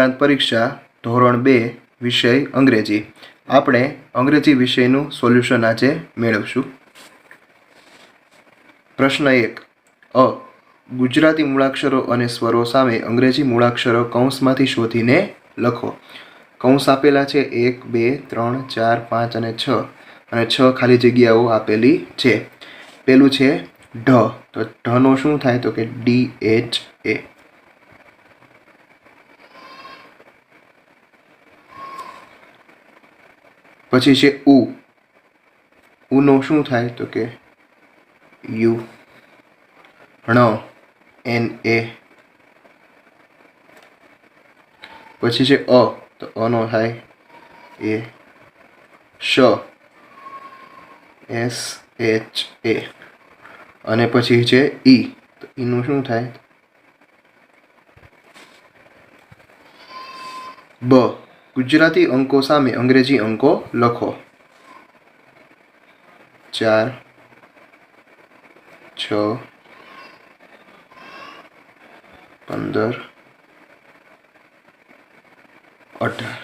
ઉપરાંત પરીક્ષા ધોરણ બે વિષય અંગ્રેજી. આપણે અંગ્રેજી વિષયનું સોલ્યુશન આજે મેળવશું. પ્રશ્ન એક. અ. ગુજરાતી મૂળાક્ષરો અને સ્વરો સામે અંગ્રેજી મૂળાક્ષરો કૌંસમાંથી શોધીને લખો. કૌંસ આપેલા છે એક, બે, ત્રણ, ચાર, પાંચ અને છ. અને છ ખાલી જગ્યાઓ આપેલી છે. પેલું છે ઢ. તો ઢનો શું થાય તો કે ડી, એચ, એ. પછી છે ઉ. ઉનો શું થાય તો કે યુ. ણ, એન, એ. પછી છે અ તો અનો થાય એ શ. S, H, A. અને પછી છે ઈ. તો ઈનું શું થાય? બ. ગુજરાતી અંકો સામે અંગ્રેજી અંકો લખો. ચાર, છ, પંદર, અઢાર.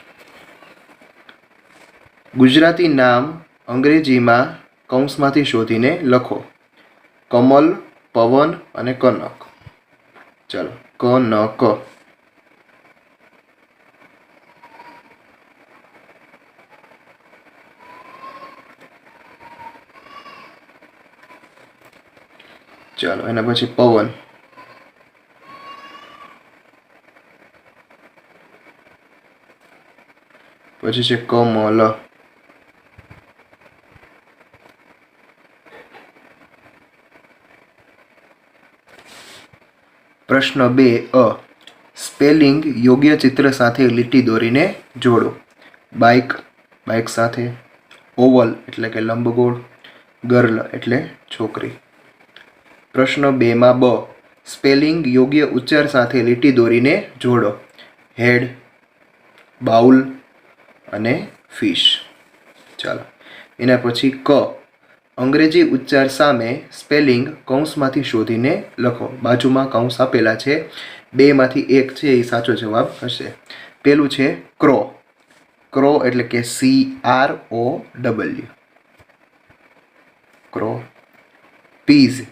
ગુજરાતી નામ અંગ્રેજીમાં કૌંસમાંથી શોધીને લખો. કમલ, પવન અને કનક. ચાલો ક ન ક ચાલો, એના પછી પવન. પછી છે કમલ. પ્રશ્ન બે, અ. સ્પેલિંગ યોગ્ય ચિત્ર સાથે લીટી દોરીને જોડો. બાઇક બાઇક સાથે. ઓવલ એટલે કે લંબગોળ. ગર્લ એટલે છોકરી. પ્રશ્ન બેમાં બ. સ્પેલિંગ યોગ્ય ઉચ્ચાર સાથે લીટી દોરીને જોડો. હેડ, બાઉલ અને ફિશ. ચાલો. એના પછી ક. અંગ્રેજી ઉચ્ચાર સામે સ્પેલિંગ કૌંસમાંથી શોધીને લખો. બાજુમાં કૌંસ આપેલા છે. બેમાંથી એક છે, એ સાચો જવાબ હશે. પેલું છે ક્રો. ક્રો એટલે કે C R O W crow. Peas.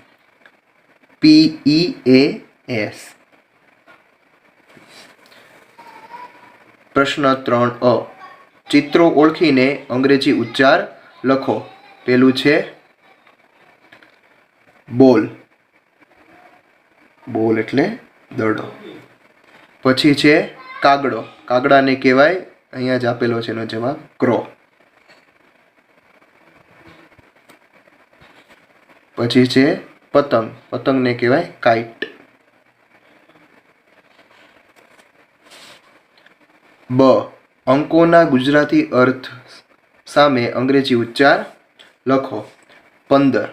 P E A S પ્રશ્ન ત્રણ અ. ચિત્રો ઓળખીને અંગ્રેજી ઉચ્ચાર લખો. પેલું છે બોલ. બોલ એટલે દડો. પછી છે કાગડો. કાગડાને કહેવાય, અહીંયા જ આપેલો છે એનો જવાબ, ક્રો. પછી છે પતંગ પતંગને કહેવાય કાઇટ બ અંકોના ગુજરાતી અર્થ સામે અંગ્રેજી ઉચ્ચાર લખો. પંદર.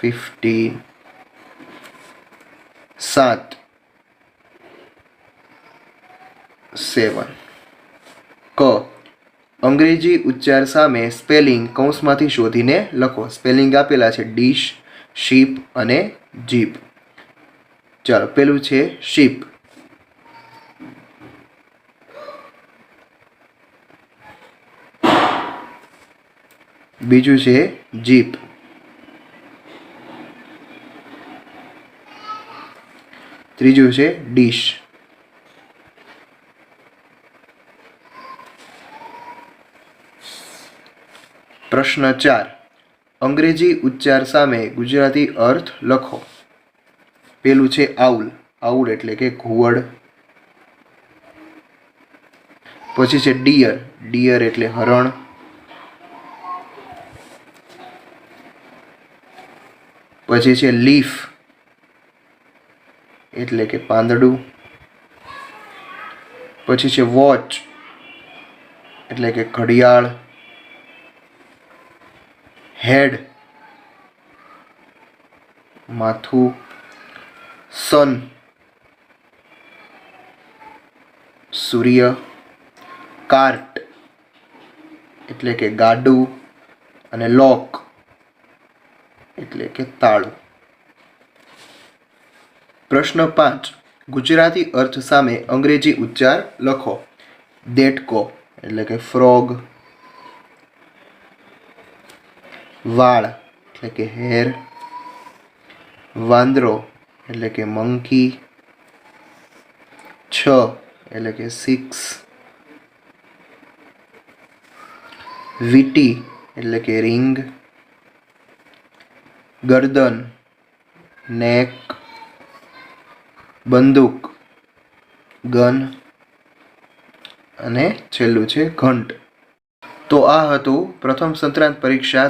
ફિફ્ટીન સાત. સેવન ક અંગ્રેજી ઉચ્ચાર સામે સ્પેલિંગ કૌંસમાંથી શોધીને લખો. સ્પેલિંગ આપેલા છે ડીશ, શીપ અને જીપ. ચાલો, પેલું છે શીપ. બીજું છે જીપ. ત્રીજું છે ડીશ. પ્રશ્ન ચાર. અંગ્રેજી ઉચ્ચાર સામે ગુજરાતી અર્થ લખો. પેલું છે આઉલ. આઉલ એટલે કે ઘુવડ. પછી છે ડિયર. ડિયર એટલે હરણ. પછી છે લીફ. એટલે કે પાંદડું. પછી છે વોચ. એટલે કે ઘડિયાળ. હેડ, માથું, સન, સૂર્ય, કાર્ટ, એટલે કે ગાડું અને લોક, એટલે કે તાળું. પ્રશ્ન પાંચ, ગુજરાતી અર્થ સામે અંગ્રેજી ઉચ્ચાર લખો. દેટકો એટલે કે ફ્રોગ. વાળ, એટલે કે હેર. વાંદરો, એટલે કે મંકી. છ, એટલે કે સિક્સ. વીટી, એટલે કે રિંગ. ગરદન, નેક. બંદૂક, ગન. અને છેલ્લું છે ઘંટ. તો આ હતું પ્રથમ સંક્રાંત પરીક્ષા